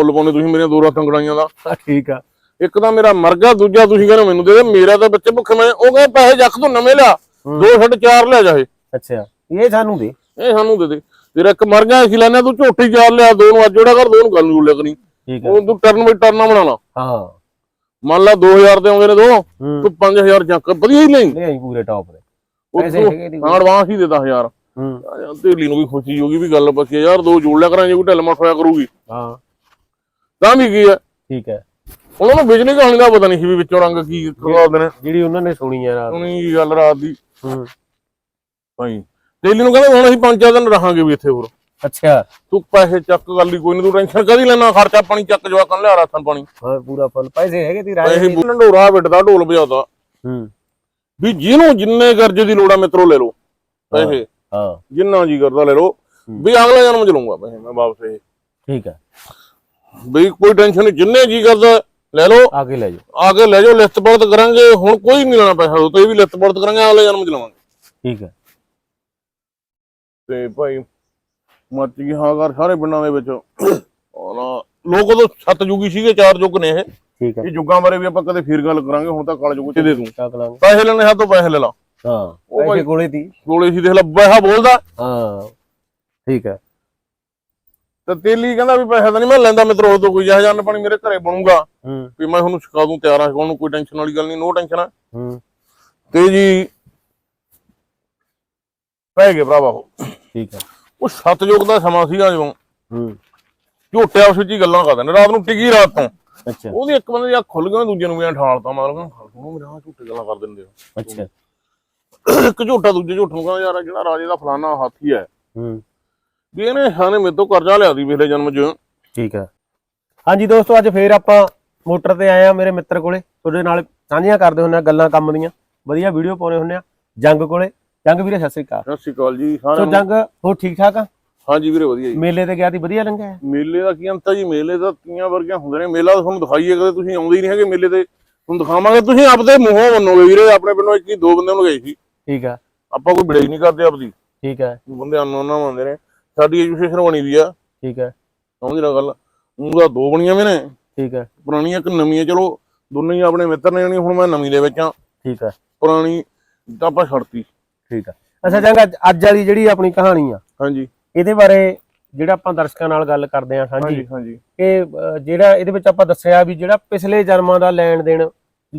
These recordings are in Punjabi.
ਫੁੱਲ ਪਾਉਣੇ ਤੁਸੀਂ ਮੇਰੀਆਂ ਦੋ ਰਾਤਾਂ ਗੜਾਈਆਂ ਦਾ। ਠੀਕ ਆ। ਇੱਕ ਤਾਂ ਮੇਰਾ ਮਰ ਗਿਆ ਦੂਜਾ ਤੁਸੀਂ ਕਹਿੰਦੇ ਮੈਨੂੰ ਦੇ ਦੇ ਮੇਰਾ ਤਾਂ ਬੱਚੇ ਭੁੱਖੇ ਮੈਂ ਉਹ ਕਹਿੰਦੇ ਪੈਸੇ ਜੱਖ ਤੋਂ ਨਵੇਂ ਲਿਆ ਦੋ ਛੱਡ ਚਾਰ ਲਿਆ ਜਾਏ। ਅੱਛਾ ਇਹ ਸਾਨੂੰ ਦੇ। ਇਹ ਸਾਨੂੰ ਦੇ ਦੇ। ਤੇਰਾ ਇੱਕ ਮਰ ਗਿਆ ਲੈਣਾ ਤੂੰ ਝੋਟੀ ਚਾਰ ਲਿਆ ਦੋ ਨੂੰ ਅੱਜ ਜਿਹੜਾ ਕਰ ਦੋ ਨੂੰ ਗੱਲ ਨੂੰ ਆ। ਉਹ ਤੂੰ ਟਰਨ ਬਾਈ ਟਰਨਾ ਬਣਾਣਾ ਹਾਂ। ਮੰਨ ਲਾ 2000 ਦੇ ਆਉਂਦੇ ਨੇ ਦੋ ਤੂੰ 5000 ਚੱਕ ਵਧੀਆ ਹੀ ਨਹੀਂ ਨਹੀਂ ਪੂਰੇ ਟੌਪ ਦੇ। ਪੈਸੇ ਹੈਗੇ ਦੀ ਹਾਂ ਐਡਵਾਂਸ ਹੀ ਦੇ 10000 ਹੂੰ। ਤੇਲੀ ਨੂੰ ਵੀ ਖੁਸ਼ੀ ਹੋਗੀ ਵੀ ਗੱਲ ਬਚੀ ਯਾਰ ਦੋ ਜੋੜ ਲਿਆ ਕਰਾਂਗੇ ਕੋਈ ਢਿੱਲ ਮੱਠ ਹੋਇਆ ਕਰੂਗੀ। ਹਾਂ। ਤਾਂ ਵੀ ਕੀ ਹੈ ਠੀਕ ਹੈ। ਉਹਨਾਂ ਨੂੰ ਬਿਜਲੀ ਕਹਾਣੀ ਦਾ ਪਤਾ ਨਹੀਂ ਸੀ ਵੀ ਵਿੱਚੋਂ ਰੰਗ ਕੀ ਕਰਵਾਉਂਦੇ ਨੇ। ਜਿਹੜੀ ਉਹਨਾਂ ਨੇ ਸੁਣੀ ਆ ਰਾਤ। ਸੁਣੀ ਗੱਲ ਰਾਤ ਦੀ। ਹੂੰ। ਭਾਈ ਤੇਲੀ ਨੂੰ ਕਹਿੰਦੇ ਹੁਣ ਅਸੀਂ ਪੰਜ ਚਾਰ ਦਿਨ ਰਹਾਂਗੇ ਵੀ ਇੱਥੇ ਹੋਰ। ਅੱਛਾ। ਤੂੰ ਪੈਸੇ ਚੱਕ ਗੱਲ ਦੀ ਕੋਈ ਨਹੀਂ ਤੂੰ ਟੈਨਸ਼ਨ ਕਦੀ ਲੈਣਾ ਖਰਚਾ ਪਾਣੀ ਚੱਕ ਜਵਾਕਾਂ ਲਿਆ ਰਾਸ਼ਨ ਪਾਣੀ। ਹਾਂ ਪੂਰਾ ਫੁੱਲ। ਪੈਸੇ ਹੈਗੇ ਤੀ ਰਾਜੇ ਪੈਸੇ ਢੰਡੋਰਾ ਵਿਟਦਾ ਢੋਲ ਵਜਾਉਂਦਾ। ਹੂੰ। ਵੀ ਜਿਹਨੂੰ ਜਿੰਨੇ ਕਰਜ਼ੇ ਦੀ ਲੋੜ ਆ ਮਿੱਤਰੋ ਲੈ ਲਓ। ਪੈਸੇ। ਹਾਂ। ਜਿੰਨਾ ਜੀ ਕਰਦਾ ਲੈ ਲਓ। ਵੀ ਅਗਲੇ ਜਨਮ ਚ ਲਊਂਗਾ ਪੈਸੇ ਮੈਂ ਵਾਪਸ ਇਹ। ਠੀਕ ਹੈ ਵੀ ਕੋਈ ਟੈਨਸ਼ਨ ਨਹੀਂ ਜਿੰਨੇ ਜੀ ਕਰਦਾ ਲੈ ਲਓ। ਆ ਕੇ ਲੈ ਜਾਓ। ਆ ਕੇ ਲੈ ਜਾਓ ਲਿਸਟ ਪੜਤ ਕਰਾਂਗੇ। ਹੁਣ ਕੋਈ ਨਹੀਂ ਲੈਣਾ ਪੈਸਾ ਤੇ ਵੀ ਲਿਸਟ ਪੜਤ ਕਰਾਂਗੇ ਅਗਲੇ ਜਨਮ ਚ ਲਵਾਂਗੇ। ਠੀਕ ਹੈ। ਤੇ ਭਾਈ ਮੱਚ ਗਈ ਹਾਂ ਕਰ ਸਾਰੇ ਪਿੰਡਾਂ ਦੇ ਵਿੱਚ। ਨਾ ਲੋਕ ਉਦੋਂ ਸੱਤ ਜੁਗੀ ਸੀਗੇ ਚਾਰ ਯੁੱਗ ਨੇ ਇਹ। ਠੀਕ ਹੈ। ਇਹ ਯੁੱਗਾਂ ਬਾਰੇ ਵੀ ਆਪਾਂ ਕਦੇ ਫੇਰ ਗੱਲ ਕਰਾਂਗੇ ਹੁਣ ਤਾਂ ਕਾਲ ਯੁੱਗ ਚ ਦੇ ਦੂੰ। ਪੈਸੇ ਲੈਣੇ ਹੱਥੋਂ ਪੈਸੇ ਲੈ ਲਾ। ਹਾਂ ਉਹ ਕੋਲੇ ਤੀ ਕੋਲੇ ਸੀ ਦੇਖ ਲੈ ਪੈਸਾ ਬੋਲਦਾ। ਹਾਂ ਠੀਕ ਹੈ। ਤੇ ਤੇਲੀ ਕਹਿੰਦਾ ਵੀ ਪੈਸਾ ਤਾਂ ਨਹੀਂ ਮੈਂ ਲੈਂਦਾ ਮਿੱਤਰੋ ਤੋਂ ਕੋਈ ਜਹਾਜ਼ ਅੰਨ ਪਾਣੀ ਮੇਰੇ ਘਰੇ ਬਣੂਗਾ। ਹੂੰ। ਵੀ ਮੈਂ ਤੁਹਾਨੂੰ ਸਿਖਾ ਦੂੰ ਤਿਆਰ ਆ ਸਿਖਾਉਣ ਨੂੰ ਕੋਈ ਟੈਨਸ਼ਨ ਵਾਲੀ ਗੱਲ ਨਹੀਂ ਨੋ ਟੈਨਸ਼ਨ ਆ। ਹੂੰ। ਤੇ ਜੀ ਪੈ ਗਏ ਭਰਾਵਾ ਉਹ। ਠੀਕ ਹੈ ਉਹ ਸਤਜੁਗ ਦਾ ਸਮਾਂ ਸੀਗਾ ਜਦੋਂ। ਹੂੰ। ਝੋਟਿਆ ਉਸ ਵਿੱਚ ਹੀ ਗੱਲਾਂ ਕਰਦੇ ਨੇ ਰਾਤ ਨੂੰ ਟਿਕੀ ਰਾਤ ਤੋਂ। ਅੱਛਾ। ਉਹਦੀ ਇੱਕ ਬੰਦੇ ਅੱਖ ਖੁੱਲ ਗਈ ਦੂਜੇ ਨੂੰ ਵੀ ਠਾਲਤਾ ਮਤਲਬ ਸੁਣੋ ਮੇਰੇ ਨਾਲ ਝੂਠੇ ਗੱਲਾਂ ਕਰ ਦਿੰਦੇ ਹੋ। ਅੱਛਾ। ਇੱਕ ਝੂਠਾ ਦੂਜੇ ਝੂਠ ਨੂੰ ਕਹਿੰਦਾ ਯਾਰ ਜਿਹੜਾ ਰਾਜੇ ਦਾ ਫਲਾਨਾ ਹਾਥੀ ਹੈ ਹੂੰ। ਵੀ ਇਹਨੇ ਸਾਨੇ ਮੇਰੇ ਤੋਂ ਕਰਜ਼ਾ ਲਿਆ ਦੀ ਪਿਛਲੇ ਜਨਮ 'ਚ। ਠੀਕ ਹੈ ਹਾਂਜੀ ਦੋਸਤੋ ਅੱਜ ਫੇਰ ਆਪਾਂ ਮੋਟਰ ਤੇ ਆਏ ਆ ਮੇਰੇ ਮਿੱਤਰ ਕੋਲੇ। ਤੁਹਾਡੇ ਨਾਲ ਸਾਂਝੀਆਂ ਕਰਦੇ ਹੁੰਦੇ ਆ ਗੱਲਾਂ ਕੰਮ ਦੀਆਂ। ਵਧੀਆ ਵੀਡੀਓ ਪਾਉਣੇ ਹੁੰਦੇ ਆ ਜੰਗ ਕੋਲੇ। ਜੰਗ ਵੀਰੇ ਸਤਿ ਸ੍ਰੀ ਅਕਾਲ। ਸਤਿ ਸ਼੍ਰੀ ਅਕਾਲ ਜੀ। ਸੋ ਸਾਰਿਆਂ ਨੂੰ ਜੰਗ ਹੋ ਠੀਕ ਠਾਕ ਆ? ਹਾਂਜੀ ਵੀਰੇ ਵਧੀਆ ਜੀ। ਮੇਲੇ ਤੇ ਗਿਆ ਤੀ ਵਧੀਆ ਲੰਘਿਆ ਮੇਲੇ ਦਾ ਕੀ ਅੰਤ ਹੈ ਜੀ? ਮੇਲੇ ਦਾ ਤੀਆਂ ਵਰਗੀਆਂ ਹੁੰਦੇ ਨੇ। ਮੇਲਾ ਤੁਹਾਨੂੰ ਦਿਖਾਈਏ ਕਦੇ ਤੁਸੀਂ ਆਉਂਦੇ ਹੀ ਨਹੀਂ ਹੈਗੇ ਮੇਲੇ ਤੇ। ਤੁਹਾਨੂੰ ਦਿਖਾਵਾਂਗੇ। ਤੁਸੀਂ ਆਪਦੇ ਮੂੰਹੋਂ ਮੰਨੋਗੇ ਵੀਰੇ ਆਪਣੇ ਪਿੰਡੋਂ ਇੱਕ ਹੀ ਦੋ ਬੰਦੇ ਨੂੰ ਗਏ ਸੀ ਠੀਕ ਆ। ਆਪਾਂ ਕੋਈ ਬੜਾਈ ਨਹੀਂ ਕਰਦੇ ਆਪਦੀ। ਠੀਕ ਹੈ ਬੰਦੇ ਅਨੋਨਾ ਮੰਨਦੇ ਨੇ। ਸਾਡੀ ਐਜੂਕੇਸ਼ਨ ਬਣੀ ਵੀ ਆ। ਠੀਕ ਹੈ। ਸਮਝ ਨਾ ਗੱਲ। ਉਹਦਾ ਦੋ ਬਣੀਆਂ ਵੀ ਨੇ। ਠੀਕ ਹੈ। ਪੁਰਾਣੀਆਂ ਇੱਕ ਨਵੀਆਂ ਚਲੋ ਦੋਨੇ ਹੀ ਆਪਣੇ ਮਿੱਤਰ ਨੇ ਜਾਣੀ ਹੁਣ ਮੈਂ ਨਵੀਂ ਦੇ ਵਿੱਚ ਆ ਠੀਕ ਹੈ। ਪੁਰਾਣੀ ਤਾਂ ਆਪਾਂ ਛੱਡਤੀ। ਠੀਕ ਹੈ। ਅੱਛਾ ਜੰਗ ਅੱਜ- ਵਾਲੀ ਜਿਹੜੀ ਆਪਣੀ ਕਹਾਣੀ ਆ ਹਾਂਜੀ। ਇਹਦੇ ਬਾਰੇ ਜਿਹੜਾ ਆਪਾਂ ਦਰਸ਼ਕਾਂ ਨਾਲ ਗੱਲ ਕਰਦੇ ਆ ਸਾਂਝੀ। ਹਾਂਜੀ ਹਾਂਜੀ। ਕਿ ਜਿਹੜਾ ਇਹਦੇ ਵਿੱਚ ਆਪਾਂ ਦੱਸਿਆ ਵੀ ਜਿਹੜਾ ਪਿਛਲੇ ਜਨਮਾਂ ਦਾ ਲੈਣ ਦੇਣ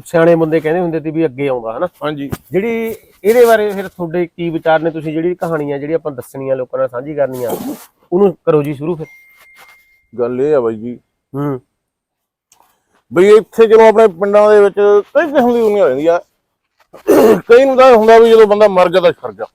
ਸਿਆਣੇ ਬੰਦੇ ਕਹਿੰਦੇ ਹੁੰਦੇ ਸੀ ਵੀ ਅੱਗੇ ਆਉਂਦਾ ਹਨਾ? ਹਾਂਜੀ। ਜਿਹੜੀ ਇਹਦੇ ਬਾਰੇ ਫਿਰ ਤੁਹਾਡੇ ਕੀ ਵਿਚਾਰ ਨੇ? ਤੁਸੀਂ ਜਿਹੜੀ ਕਹਾਣੀ ਆ ਜਿਹੜੀ ਆਪਾਂ ਦੱਸਣੀ ਆ ਲੋਕਾਂ ਨਾਲ ਸਾਂਝੀ ਕਰਨੀ ਆ ਉਹਨੂੰ ਕਰੋ ਜੀ ਸ਼ੁਰੂ ਫਿਰ। ਗੱਲ ਇਹ ਆ ਬਾਈ ਜੀ। ਹੂੰ। ਬਈ ਇੱਥੇ ਚਲੋ ਆਪਣੇ ਪਿੰਡਾਂ ਦੇ ਵਿੱਚ ਕਈ ਕਿਸਮ ਦੀ ਦੁਨੀਆ ਰਹਿੰਦੀ ਆ। ਕਈ ਨੂੰ ਤਾਂ ਹੁੰਦਾ ਵੀ ਜਦੋਂ ਬੰਦਾ ਮਰ ਗਿਆ ਤਾਂ ਛੜ ਗਿਆ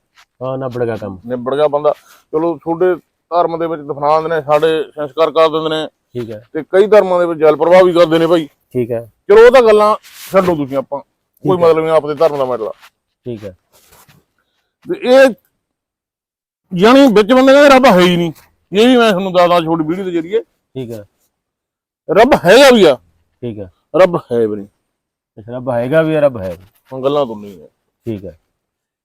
ਹਾਂ ਨਾ ਬੜਗਾ ਕੰਮ। ਨਿਬੜ ਗਿਆ ਬੰਦਾ। ਚਲੋ ਤੁਹਾਡੇ ਧਰਮ ਦੇ ਵਿੱਚ ਦਫਨਾ ਦਿੰਦੇ ਨੇ ਸਾਡੇ ਸੰਸਕਾਰ ਕਰ ਦਿੰਦੇ ਨੇ। ਠੀਕ ਹੈ। ਤੇ ਕਈ ਧਰਮਾਂ ਦੇ ਵਿੱਚ ਜਲ ਪ੍ਰਵਾਹ ਵੀ ਕਰਦੇ ਨੇ ਭਾਈ ਠੀਕ ਹੈ। ਚਲੋ ਉਹ ਤਾਂ ਗੱਲਾਂ ਛੱਡੋ ਤੁਸੀਂ ਆਪਾਂ। ਕੋਈ ਮਤਲਬ ਨਹੀਂ ਆਪਦੇ ਧਰਮ ਦਾ ਮੈਟਰ ਠੀਕ ਹੈ। ਤੇ ਇਹ ਯਾਨੀ ਵਿੱਚ ਬੰਦੇ ਕਹਿੰਦੇ ਰੱਬ ਹੈ ਹੀ ਨਹੀਂ। ਇਹ ਵੀ ਮੈਂ ਤੁਹਾਨੂੰ ਦੱਸਦਾ ਛੋਟੀ ਵੀਡੀਓ ਦੇ ਜਰੀਏ ਠੀਕ ਹੈ। ਰੱਬ ਹੈਗਾ ਵੀ ਆ? ਠੀਕ ਹੈ। ਰੱਬ ਹੈ ਵੀ ਨਹੀਂ। ਅੱਛਾ ਰੱਬ ਹੈਗਾ ਵੀ ਆ, ਰੱਬ ਹੈ। ਹੁਣ ਗੱਲਾਂ ਤੋਂ ਨਹੀਂ ਹੈ। ਠੀਕ ਹੈ।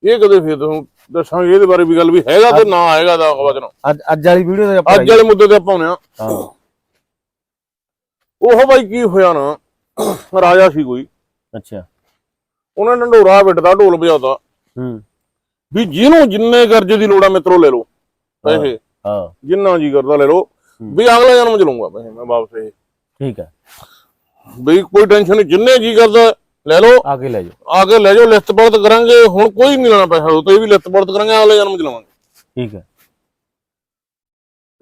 ਇਹ ਕਦੇ ਫਿਰ ਤੁਹਾਨੂੰ ਦੱਸਾਂਗੇ ਇਹਦੇ ਬਾਰੇ ਵੀ ਗੱਲ ਵੀ ਹੈਗਾ ਤੇ ਨਾ ਹੈਗਾ ਦਾ ਵਚਨ। ਅੱਜ ਅੱਜ ਵਾਲੀ ਵੀਡੀਓ ਤੇ ਆਪਾਂ ਅੱਜ ਵਾਲੇ ਮੁੱਦੇ ਤੇ ਆਪਾਂ ਆਉਂਦੇ ਆ ਹਾਂ। ਉਹ ਬਾਈ ਕੀ ਹੋਇਆ ਨਾ? ਰਾਜਾ ਸੀ ਕੋਈ। ਅੱਛਾ। ਉਹਨੇ ਢੰਡੋਰਾ ਵਿਟਦਾ ਢੋਲ ਵਜਾਉਂਦਾ। ਹੂੰ। ਵੀ ਜਿਹਨੂੰ ਜਿੰਨੇ ਕਰਜ਼ੇ ਦੀ ਲੋੜ ਆ ਮਿੱਤਰੋ ਲੈ ਲਓ ਪੈਸੇ। ਹਾਂ ਜਿੰਨਾ ਜੀ ਕਰਦਾ ਲੈ ਲਓ। ਵੀ ਅਗਲੇ ਜਨਮ ਚ ਲਊਂਗਾ ਪੈਸੇ ਮੈਂ ਵਾਪਸ ਇਹ। ਠੀਕ ਹੈ ਵੀ ਕੋਈ ਟੈਨਸ਼ਨ ਨਹੀਂ ਜਿੰਨੇ ਜੀ ਕਰਦਾ ਲੈ ਲਓ। ਆ ਕੇ ਲੈ ਜਾਓ। ਆ ਕੇ ਲੈ ਜਾਓ ਲਿਸਟ ਪੜਤ ਕਰਾਂਗੇ। ਹੁਣ ਕੋਈ ਨਹੀਂ ਲੈਣਾ ਪੈਸਾ ਉਹ ਤੇ ਵੀ ਲਿਸਟ ਪੜਤ ਕਰਾਂਗੇ ਅਗਲੇ ਜਨਮ ਚ ਲਵਾਂਗੇ। ਠੀਕ ਹੈ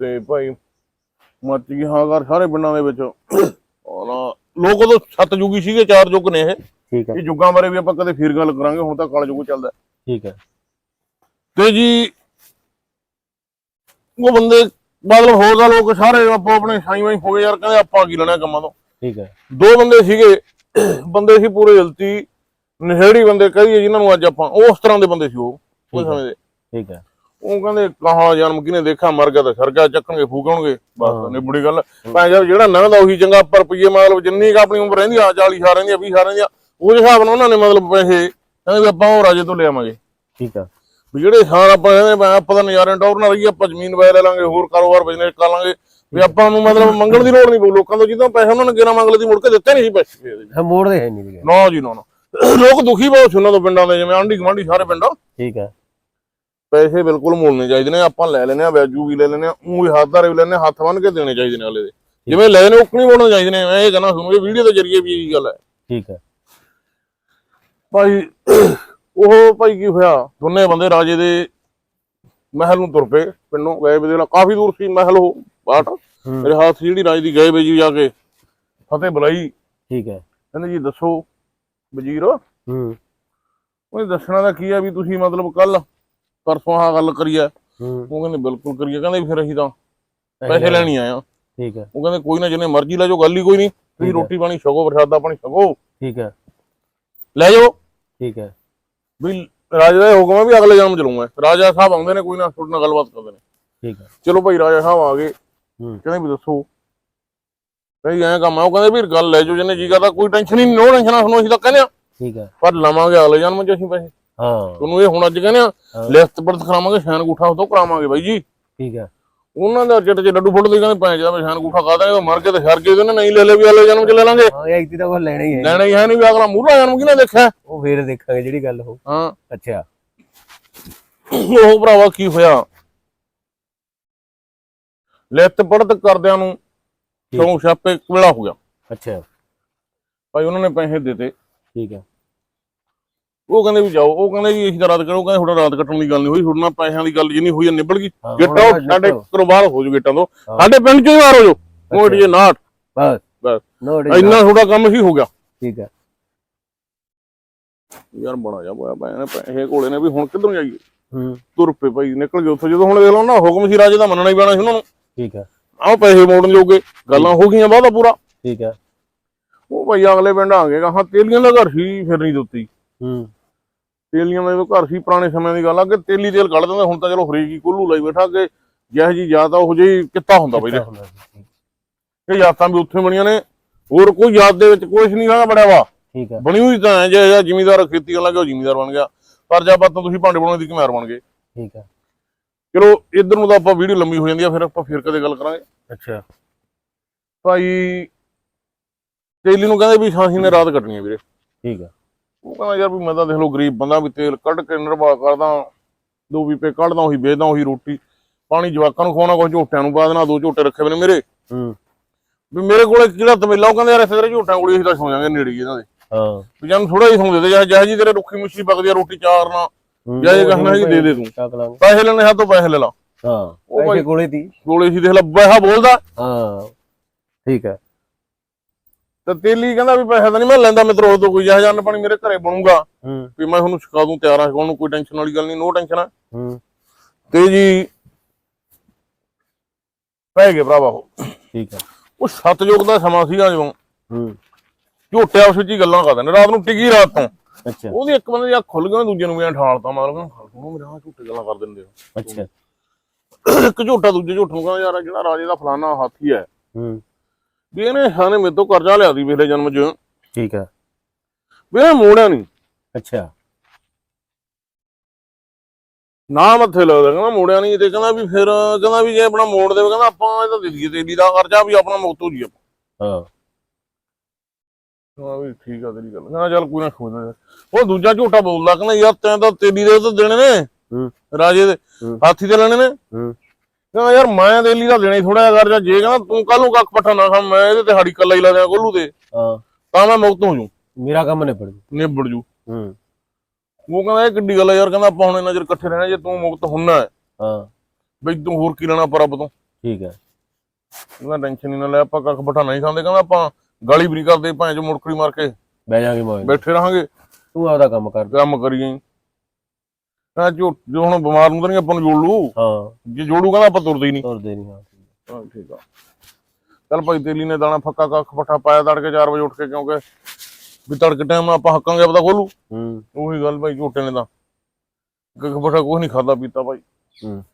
ਤੇ ਭਾਈ ਗਈ ਹਾਂ ਕਰ ਸਾਰੇ ਪਿੰਡਾਂ ਦੇ ਵਿੱਚ। ਨਾ ਲੋਕ ਉਦੋਂ ਸੱਤ ਜੁਗੀ ਸੀਗੇ ਚਾਰ ਯੁੱਗ ਨੇ ਇਹ। ਠੀਕ ਹੈ। ਇਹ ਯੁੱਗਾਂ ਬਾਰੇ ਵੀ ਆਪਾਂ ਕਦੇ ਫੇਰ ਗੱਲ ਕਰਾਂਗੇ ਹੁਣ ਤਾਂ ਕਾਲ ਯੁੱਗ ਚੱਲਦਾ ਠੀਕ ਹੈ। ਤੇ ਜੀ ਉਹ ਬੰਦੇ ਮਤਲਬ ਹੋਰ ਦਾ ਲੋਕ ਸਾਰੇ ਆਪੋ ਆਪਣੇ ਸਾਈ ਵਾਈ ਹੋ ਗਏ ਯਾਰ ਕਹਿੰਦੇ ਆਪਾਂ ਕੀ ਲੈਣਾ ਕੰਮਾਂ ਤੋਂ। ਠੀਕ ਹੈ। ਦੋ ਬੰਦੇ ਸੀਗੇ ਬੰਦੇ ਸੀ ਪੂਰੇ ਜਲਤੀ ਨਸ਼ੇੜੀ ਬੰਦੇ ਕਹੀਏ ਜਿਨ੍ਹਾਂ ਨੂੰ ਅੱਜ ਆਪਾਂ ਉਸ ਤਰ੍ਹਾਂ ਦੇ ਬੰਦੇ ਸੀ ਉਹ ਹੈ। ਸਮੇਂ ਦੇ। ਠੀਕ ਹੈ। ਉਹ ਕਹਿੰਦੇ ਕਹਾ ਜਨਮ ਕਿਨੇ ਦੇਖਾ ਮਰ ਗਿਆ ਤਾਂ ਸਰਗਾ ਚੱਕਣਗੇ ਫੂਕਣਗੇ। ਬਸ ਨਿਬੜੀ ਗੱਲ ਭਾਂ ਜਿਹੜਾ ਲੰਘਦਾ ਉਹੀ ਚੰਗਾ ਪਰ ਰੁਪਈਏ ਮਤਲਬ ਜਿੰਨੀ ਕੁ ਆਪਣੀ ਉਮਰ ਰਹਿੰਦੀ ਆ 40 ਸਾਲ ਰਹਿੰਦੀ ਆ 20 ਸਾਲ ਰਹਿੰਦੀ ਆ ਉਹਦੇ ਹਿਸਾਬ ਨਾਲ ਉਹਨਾਂ ਨੇ ਮਤਲਬ ਪੈਸੇ ਕਹਿੰਦੇ ਵੀ ਆਪਾਂ ਉਹ ਰਾਜੇ ਤੋਂ ਲਿਆਵਾਂਗੇ। ਠੀਕ ਹੈ ਵੀ ਜਿਹੜੇ ਸਾਲ ਆਪਾਂ ਕਹਿੰਦੇ ਮੈਂ ਆਪਾਂ ਤਾਂ ਨਜ਼ਾਰੇ ਟੌਰ ਨਾਲ ਰਹੀ ਆਪਾਂ ਜ਼ਮੀਨ ਵੈ ਲੈ ਲਾਂਗੇ ਹੋਰ ਕਾਰੋਬਾਰ ਬਿਜ਼ਨਸ ਕਰ ਲਾਂਗੇ ਵੀ ਆਪਾਂ ਨੂੰ ਮਤਲਬ ਮੰਗਣ ਦੀ ਲੋੜ ਨਹੀਂ ਪਊ। ਲੋਕਾਂ ਤੋਂ ਜਿੱਦਾਂ ਪੈਸੇ ਉਹਨਾਂ ਨੇ ਕਿਹਨਾਂ ਮੰਗ ਲਏ ਦੀ ਮੁੜ ਕੇ ਦਿੱਤੇ ਨਹੀਂ ਸੀ ਪੈਸੇ ਹਾਂ ਮੋੜਦੇ ਹੈ ਨਹੀਂ ਨਾ ਜੀ ਨਾ ਨਾ। ਲੋਕ ਦੁਖੀ ਬਹੁਤ ਉਹਨਾਂ ਤੋਂ ਪਿੰਡਾਂ ਦੇ ਜਿਵੇਂ ਆਂਢੀ ਗੁਆਂਢੀ ਸਾਰੇ ਪਿੰਡਾਂ। ਠੀਕ ਹੈ ਪੈਸੇ ਬਿਲਕੁਲ ਮੋੜਨੇ ਚਾਹੀਦੇ ਨੇ ਆਪਾਂ ਲੈ ਲੈਨੇ ਆ ਵਿਆਜੂ ਵੀ ਲੈ ਲੈਨੇ ਆ ਉਹ ਵੀ ਹੱਥਦਾਰੇ ਵੀ ਲੈਨੇ ਹੱਥ ਬੰਨ ਕੇ ਦੇਣੇ ਚਾਹੀਦੇ ਨੇ ਅਗਲੇ ਦੇ। ਜਿਵੇਂ ਲੈ ਨੇ ਉਕਣੀ ਮੋੜਨੇ ਚਾਹੀਦੇ ਨੇ ਮੈਂ ਇਹ ਕਹਿੰਦਾ ਤੁਹਾਨੂੰ ਇਹ ਵੀਡੀਓ ਦੇ ਜ਼ਰੀਏ ਵੀ ਇਹੀ ਗੱਲ ਹੈ। ਠੀਕ ਹੈ। ਭਾਈ ਉਹ ਭਾਈ ਕੀ ਹੋਇਆ? ਦੋਨੇ ਬੰਦੇ ਰਾਜੇ ਦੇ ਮਹਿਲ ਨੂੰ ਤੁਰ ਪਏ ਪਿੰਡੋਂ ਗਏ ਵੀ ਲਾ ਕਾਫੀ ਦੂਰ ਸੀ ਮਹਿਲ ਉਹ ਬਾਟ। ਮੇਰੇ ਹੱਥ ਜਿਹੜੀ ਰਾਜ ਦੀ ਗਏ ਵੇ ਜੀ ਜਾ ਕੇ। ਫਤਿਹ ਬੁਲਾਈ। ਠੀਕ ਹੈ। ਕਹਿੰਦੇ ਜੀ ਦੱਸੋ ਵਜ਼ੀਰ। ਹੂੰ। ਉਹਨੇ ਦੱਸਣਾ ਦਾ ਕੀ ਆ ਵੀ ਤੁਸੀਂ ਮਤਲਬ ਕੱਲ ਪਰਸੋਂ ਆਹ ਗੱਲ ਕਰੀ ਆ। ਉਹ ਕਹਿੰਦੇ ਬਿਲਕੁਲ ਕਰੀਏ। ਕਹਿੰਦੇ ਫਿਰ ਅਸੀਂ ਤਾਂ ਪੈਸੇ ਲੈਣੀ ਆਏ ਆ। ਠੀਕ ਹੈ ਉਹ ਕਹਿੰਦੇ ਕੋਈ ਨਾ ਜਿੰਨੇ ਮਰਜ਼ੀ ਲੈ ਜਾਓ ਗੱਲ ਹੀ ਕੋਈ ਨਹੀਂ। ਤੁਸੀਂ। ਰੋਟੀ ਪਾਣੀ ਛਕੋ ਪ੍ਰਸ਼ਾਦਾ ਪਾਣੀ ਛਕੋ। ਠੀਕ ਹੈ ਲੈ ਜਾਓ। ਠੀਕ ਹੈ ਵੀ ਰਾਜਾ ਦਾ ਹੁਕਮ ਹੈ ਵੀ ਅਗਲੇ ਜਨਮ ਚ ਲਊਂਗਾ। ਰਾਜਾ ਸਾਹਿਬ ਆਉਂਦੇ ਨੇ ਕੋਈ ਨਾ ਤੁਹਾਡੇ ਨਾਲ ਗੱਲਬਾਤ ਕਰਦੇ ਨੇ। ਠੀਕ ਹੈ ਚਲੋ ਭਾਈ ਰਾਜਾ ਸਾਹਿਬ ਆ ਗਏ। ਕਹਿੰਦੇ ਵੀ ਦੱਸੋ। ਭਾਈ ਐਂ ਕੰਮ ਆ। ਉਹ ਕਹਿੰਦੇ ਵੀ ਗੱਲ ਲੈ ਜਾਓ ਜਿੰਨੇ ਜੀ ਕਰਦਾ ਕੋਈ ਟੈਨਸ਼ਨ ਨਹੀਂ ਨੋ ਟੈਨਸ਼ਨ ਆ। ਅਸੀਂ ਤਾਂ ਕਹਿੰਦੇ ਆ। ਠੀਕ ਹੈ ਪਰ ਲਵਾਂਗੇ ਅਗਲੇ ਜਨਮ ਚ ਅਸੀਂ ਪੈਸੇ। ਹਾਂ। ਤੁਹਾਨੂੰ ਇਹ ਹੁਣ ਅੱਜ ਕਹਿੰਦੇ ਆ। ਲਿਖਤ ਪੜਤ ਕਰਾਵਾਂਗੇ ਸ਼ੈਨ ਗੂਠਾ ਉਤੋਂ ਕਰਾਵਾਂਗੇ ਬਾਈ ਜੀ। ਠੀਕ ਹੈ। ਉਹਨਾਂ ਦਾ ਚਿੱਟ ਚ ਲੱਡੂ ਫੁੱਟਦੇ ਕਹਿੰਦੇ ਪੈ ਜਾ ਸ਼ੈਨ ਗੂਠਾ ਖਾ ਦਾਂਗੇ ਮਰ ਕੇ ਤੇ ਛਰ ਕੇ ਉਹਨੇ ਨਹੀਂ ਲੈ ਲੈ ਵੀ ਅਗਲੇ ਜਨਮ ਚ ਲੈ ਲਾਂਗੇ। ਹਾਂ ਇਹ ਐਕਟੀ ਤਾਂ ਉਹ ਲੈਣਾ ਹੀ ਹੈ। ਲੈਣਾ ਹੀ ਹੈ ਨਹੀਂ ਵੀ ਅਗਲਾ ਮੂਹਰਾ ਜਨਮ ਕਿਹਨੇ ਦੇਖਿਆ? ਉਹ ਫੇਰ ਦੇਖਾਂਗੇ ਜਿਹੜੀ ਗੱਲ ਹੋ ਹਾਂ। ਅੱਛਾ। ਉਹ ਭਰਾਵਾ ਕੀ ਹੋਇਆ? ਲਿਖਤ ਪੜਤ ਕਰਦਿਆਂ ਨੂੰ ਕਿਉਂ ਛਾਪੇ ਵੇਲਾ ਹੋ ਗਿਆ। ਅੱਛਾ। ਭਾਈ ਉਹਨਾਂ ਨੇ ਪੈਸੇ ਦਿੱਤੇ। ਠੀਕ ਹੈ। ਉਹ ਕਹਿੰਦੇ ਵੀ ਜਾਓ ਉਹ ਕਹਿੰਦੇ ਜੀ ਅਸੀਂ ਤਾਂ ਰਾਤ ਕਰੋ ਕਹਿੰਦੇ ਤੁਹਾਡਾ ਰਾਤ ਕੱਟਣ ਦੀ ਗੱਲ ਨਹੀਂ ਹੋਈ ਨਾਲ ਪੈਸਿਆਂ ਦੀ ਗੱਲ ਜਿੰਨੀ ਹੋਈ ਹੈ ਨਿਬੜ ਗਈ। ਹਾਂ, ਗੇਟਾਂ ਸਾਡੇ। ਘਰੋਂ ਬਾਹਰ ਹੋ ਜੂ ਗੇਟਾਂ ਤੋਂ। ਹਾਂ। ਸਾਡੇ ਪਿੰਡ ਚੋਂ ਹੀ ਬਾਹਰ ਹੋ ਜਾਓ। ਮੋੜ ਜੇ ਨਾਟ। ਬਸ। ਬਸ। ਇੰਨਾ ਤੁਹਾਡਾ ਕੰਮ ਹੀ ਹੋ ਗਿਆ। ਠੀਕ ਹੈ। ਯਾਰ ਬੜਾ ਜਾ ਹੋਇਆ ਨੇ ਪੈਸੇ ਕੋਲੇ ਨੇ ਵੀ ਹੁਣ ਕਿੱਧਰ ਜਾਈਏ? ਹੂੰ। ਤੁਰ ਪਏ ਭਾਈ ਨਿਕਲ ਗਏ ਉੱਥੋਂ ਜਦੋਂ ਹੁਣ ਦੇਖ ਲਓ ਨਾ ਹੁਕਮ ਸੀ ਰਾਜੇ ਦਾ ਮੰਨਣਾ ਹੀ ਪੈਣਾ ਸੀ ਉਹਨਾਂ ਨੂੰ। ਠੀਕ ਹੈ। ਆਹ ਪੈਸੇ ਮੋੜਨ ਜੋਗੇ ਗੱਲਾਂ ਹੋ ਗਈਆਂ ਬਾਅਦਾ ਪੂਰਾ। ਠੀਕ ਹੈ। ਉਹ ਭਾਈ ਅਗਲੇ ਪਿੰਡ ਆ ਗਏ ਹਾਂ ਤੇਲੀਆਂ ਦਾ ਘਰ ਸੀ ਫਿਰ ਨਹੀਂ ਦਿੱਤੀ। ਹੂੰ। ਤੇਲੀਆਂ ਦਾ ਜਦੋਂ ਘਰ ਸੀ ਪੁਰਾਣੇ ਸਮਿਆਂ ਦੀ ਗੱਲ ਆ ਕਿ ਤੇਲੀ ਤੇਲ ਕੱਢ ਦਿੰਦੇ ਹੁਣ ਤਾਂ ਚਲੋ ਹਰੇਕ ਹੀ ਕੋਲੂ ਲਈ ਬੈਠਾ ਕਿ ਜਿਹੋ ਜੀ ਜ਼ਿਆਦਾ ਉਹ ਜਿਹੀ ਕਿੱਤਾ ਹੁੰਦਾ ਬਈ ਸੀ? ਇਹ ਯਾਦਾਂ ਵੀ ਉੱਥੇ ਬਣੀਆਂ ਨੇ ਹੋਰ ਕੋਈ ਯਾਦ ਦੇ ਵਿੱਚ ਕੁਝ ਨਹੀਂ ਹੈਗਾ ਬੜਿਆ ਵਾ। ਠੀਕ ਹੈ ਬਣੀ ਹੋਈ ਤਾਂ ਹੈ ਜੇ ਜਿਹੜਾ ਜ਼ਿਮੀਦਾਰ ਖੇਤੀ ਕਰਨ ਲੱਗਾ ਉਹ ਜ਼ਿਮੀਦਾਰ ਬਣ ਗਿਆ। ਪਰ ਜਾਂ ਬਾਤਾਂ ਤੁਸੀਂ ਭਾਂਡੇ ਬਣਾਉਣ ਦੀ ਘਮਾਰ ਬਣ ਗਏ। ਠੀਕ ਹੈ ਚਲੋ ਇਧਰ ਨੂੰ ਤਾਂ ਆਪਾਂ ਵੀਡੀਓ ਲੰਮੀ ਹੋ ਜਾਂਦੀ ਆ ਫਿਰ ਆਪਾਂ ਫਿਰ ਕਦੇ ਗੱਲ ਕਰਾਂਗੇ। ਅੱਛਾ। ਭਾਈ ਤੇਲੀ ਨੂੰ ਕਹਿੰਦੇ ਵੀ ਸਾਂਸੀ ਨੇ ਰਾਤ ਕੱਟਣੀ ਹੈ ਵੀਰੇ। ਠੀਕ ਹੈ ਉਹ ਕਹਿੰਦਾ ਯਾਰ ਵੀ ਮੈਂ ਤਾਂ ਦੇਖ ਲਓ ਗਰੀਬ ਬੰਦਾ ਵੀ ਤੇਲ ਕੱਢ ਕੇ ਨਿਰਵਾਹ ਕਰਦਾ ਦੋ ਵੀਪੇ ਕੱਢਦਾ ਉਹੀ ਵੇਚਦਾ ਉਹੀ ਰੋਟੀ ਪਾਣੀ ਜਵਾਕਾਂ ਨੂੰ ਖਵਾਉਣਾ ਕੁਝ ਝੋਟਿਆਂ ਨੂੰ ਪਾ ਦੇਣਾ ਦੋ ਝੋਟੇ ਰੱਖੇ ਹੋਏ ਨੇ ਮੇਰੇ। ਹੂੰ। ਵੀ ਮੇਰੇ ਕੋਲੇ ਕਿਹੜਾ ਤਮੇਲਾ ਉਹ ਕਹਿੰਦੇ ਯਾਰ ਇੱਥੇ ਤੇਰੇ ਝੋਟਿਆਂ ਕੋਲੇ ਅਸੀਂ ਤਾਂ ਸੌਂ ਜਾਾਂਗੇ ਨੇੜੇ ਇਹਨਾਂ ਦੇ। ਹਾਂ। ਵੀ ਜਾਨ ਥੋੜਾ ਹੀ ਸੌਂ ਦੇ ਦੇ ਜਿਹੋ ਜੀ ਤੇਰੇ ਰੁੱਖੀ ਮੁੱਛੀ ਪੱਕਦੀ ਆ ਰੋਟੀ ਚਾਰ ਨਾ ਹੂੰ, ਜਾਂ ਇਹ ਕਹਿਣਾ ਸੀ ਦੇ ਦੇ ਤੂੰ। ਪੈਸੇ ਲੈਣੇ ਹੱਥੋਂ ਪੈਸੇ ਲੈ ਲਾ। ਹਾਂ। ਉਹ ਕੋਲੇ ਦੀ। ਕੋਲੇ ਸੀ ਦੇਖ ਲੈ ਬੈਹਾ ਬੋਲਦਾ। ਹਾਂ। ਠੀਕ ਹੈ। ਤੇ ਤੇਲੀ ਕਹਿੰਦਾ ਵੀ ਪੈਸੇ ਤਾਂ ਨਹੀਂ ਮੈਂ ਲੈਂਦਾ ਮਿੱਤਰੋ ਤੋਂ ਕੋਈ ਜਿਹੋ ਜਿਹਾ ਪਾਣੀ ਮੇਰੇ ਘਰੇ ਬਣੂਗਾ। ਵੀ ਮੈਂ ਤੁਹਾਨੂੰ ਸਿਖਾ ਦੂੰ ਤਿਆਰ ਆ ਸਿਖਾਉਣ ਨੂੰ ਕੋਈ ਟੈਨਸ਼ਨ ਵਾਲੀ ਗੱਲ ਨਹੀਂ ਨੋ ਟੈਨਸ਼ਨ ਆ। ਹੂੰ। ਤੇ ਜੀ ਪੈ ਗਏ ਭਰਾਵਾ ਉਹ। ਠੀਕ ਹੈ ਉਹ ਸਤਜੁਗ ਦਾ ਸਮਾਂ ਸੀਗਾ ਜਦੋਂ। ਹੂੰ। ਝੋਟਿਆ ਉਸ ਵਿੱਚ ਹੀ ਗੱਲਾਂ ਕਰਦੇ ਨੇ ਰਾਤ ਨੂੰ ਟਿਕੀ ਰਾਤ ਤੋਂ। ਅੱਛਾ। ਉਹਦੀ ਇੱਕ ਬੰਦੇ ਅੱਖ ਖੁੱਲ ਉਹਨੇ ਦੂਜੇ ਨੂੰ ਵੀ ਠਾਲਤਾ ਮਤਲਬ ਸੁਣੋ ਮੇਰੇ ਨਾਲ ਝੂਠੇ ਗੱਲਾਂ ਕਰ ਦਿੰਦੇ ਹੋ। ਅੱਛਾ। ਇੱਕ ਝੋਟਾ ਦੂਜੇ ਝੋਟ ਨੂੰ ਕਹਿੰਦਾ ਯਾਰ ਜਿਹੜਾ ਰਾਜੇ ਦਾ ਫਲਾਨਾ ਹਾਥੀ ਹੈ ਹੂੰ। ਵੀ ਇਹਨੇ ਸਾਨੇ ਮੇਰੇ ਤੋਂ ਕਰਜ਼ਾ ਲਿਆ ਦੀ ਪਿਛਲੇ ਜਨਮ 'ਚ। ਠੀਕ ਹੈ ਵੀ ਇਹ ਮੋੜਿਆ ਨਹੀਂ ਅੱਛਾ। ਨਾ ਮੱਥੇ ਲੱਗਦਾ ਕਹਿੰਦਾ ਮੋੜਿਆ ਨਹੀਂ ਤੇ ਕਹਿੰਦਾ ਵੀ ਫਿਰ ਕਹਿੰਦਾ ਵੀ ਜੇ ਆਪਣਾ ਮੋੜ ਦੇਵੇ ਕਹਿੰਦਾ ਆਪਾਂ ਇਹਦਾ ਦੇ ਦਈਏ ਤੇਲੀ ਦਾ ਕਰਜ਼ਾ ਵੀ ਆਪਣਾ ਮੁਕਤ ਹੋ ਜੀ ਆਪਾਂ। ਹਾਂ। ਹਾਂ ਵੀ ਠੀਕ ਆ ਤੇਰੀ ਗੱਲ। ਕਹਿੰਦਾ ਚੱਲ ਕੋਈ ਨਾ ਖੋਦਾ ਉਹ ਦੂਜਾ ਝੋਟਾ ਬੋਲਦਾ ਕਹਿੰਦਾ ਯਾਰ ਤੈਂ ਤਾਂ ਤੇਲੀ ਦੇ ਤਾਂ ਦੇਣੇ ਨੇ। ਹੂੰ। ਰਾਜੇ ਦੇ। ਹਾਥੀ ਤੇ ਲੈਣੇ ਨੇ। ਕਹਿੰਦਾ ਯਾਰ ਮੈਂ ਦਾ ਦੇਣਾ ਹੀ ਥੋੜਾ ਜਿਹਾ ਕਰਜ਼ਾ ਜੇ ਕਹਿੰਦਾ ਤੂੰ ਕੱਲ ਨੂੰ ਕੱਖ ਪੱਠਾ ਨਾ ਖਾ ਮੈਂ ਇਹਦੇ ਤੇ ਹਾੜੀ ਕੱਲਾ ਹੀ ਲਾ ਦਿਆਂ ਕੋਲੂ ਤੇ। ਹਾਂ। ਤਾਂ ਮੈਂ ਮੁਕਤ ਹੋ ਜੂ ਮੇਰਾ ਕੰਮ ਨਿਬੜ ਗਿਆ ਨਿਬੜ ਜੂ। ਹੂੰ। ਉਹ ਕਹਿੰਦਾ ਇਹ ਕਿੱਡੀ ਗੱਲ ਆ ਯਾਰ ਕਹਿੰਦਾ ਆਪਾਂ ਹੁਣ ਚਿਰ ਇਕੱਠੇ ਰਹਿਣਾ ਜੇ ਤੂੰ ਮੁਕਤ ਹੁੰਨਾ ਹੈ। ਹਾਂ। ਬਈ ਤੂੰ ਹੋਰ ਕੀ ਲੈਣਾ ਪਰ ਰੱਬ ਤੋਂ? ਠੀਕ ਹੈ। ਕਹਿੰਦਾ ਟੈਨਸ਼ਨ ਨਹੀਂ ਨਾ ਲੈ ਆਪਾਂ ਕੱਖ ਪੱਠਾ ਨਹੀਂ ਖਾਂਦੇ ਕਹਿੰਦਾ ਆਪਾਂ ਗਾਲੀ ਵੀ ਨਹੀਂ ਕਰਦੇ ਭਾਂ ਜੋ ਮੁੜਕੜੀ ਮਾਰ ਕੇ ਬਹਿ ਜਾਗੇ ਬੈਠੇ ਰਹਾਂਗੇ। ਤੂੰ ਆਪਦਾ ਕੰਮ ਕਰ। ਕੰਮ ਕਰੀਏ। ਜੋ ਜੋ ਹੁਣ ਬਿਮਾਰ ਨੂੰ ਤਾਂ ਨਹੀਂ ਆਪਾਂ ਨੂੰ ਜੋੜ ਲੂ ਹਾਂ। ਜੇ ਜੋੜੂ ਕਹਿੰਦਾ ਆਪਾਂ ਤੁਰਦੇ ਹੀ ਨਹੀਂ। ਤੁਰਦੇ ਨਹੀਂ ਹਾਂ। ਠੀਕ ਹੈ। ਹਾਂ ਠੀਕ ਆ। ਚੱਲ ਭਾਈ ਤੇਲੀ ਨੇ ਦਾਣਾ ਫੱਕਾ ਕੱਖ ਪੱਠਾ ਪਾਇਆ ਤੜਕੇ 4 ਵਜੇ ਉੱਠ ਕੇ ਕਿਉਂਕਿ ਵੀ ਤੜਕੇ ਟਾਈਮ ਆਪਾਂ ਹੱਕਾਂਗੇ ਪਤਾ ਖੋਲੂ। ਹੂੰ। ਉਹੀ ਗੱਲ ਭਾਈ ਝੋਟੇ ਨੇ ਤਾਂ। ਕੱਖ ਪੱਠਾ ਕੁਝ ਨਹੀਂ ਖਾਦਾ ਪੀਤਾ ਭਾਈ। ਹੂੰ।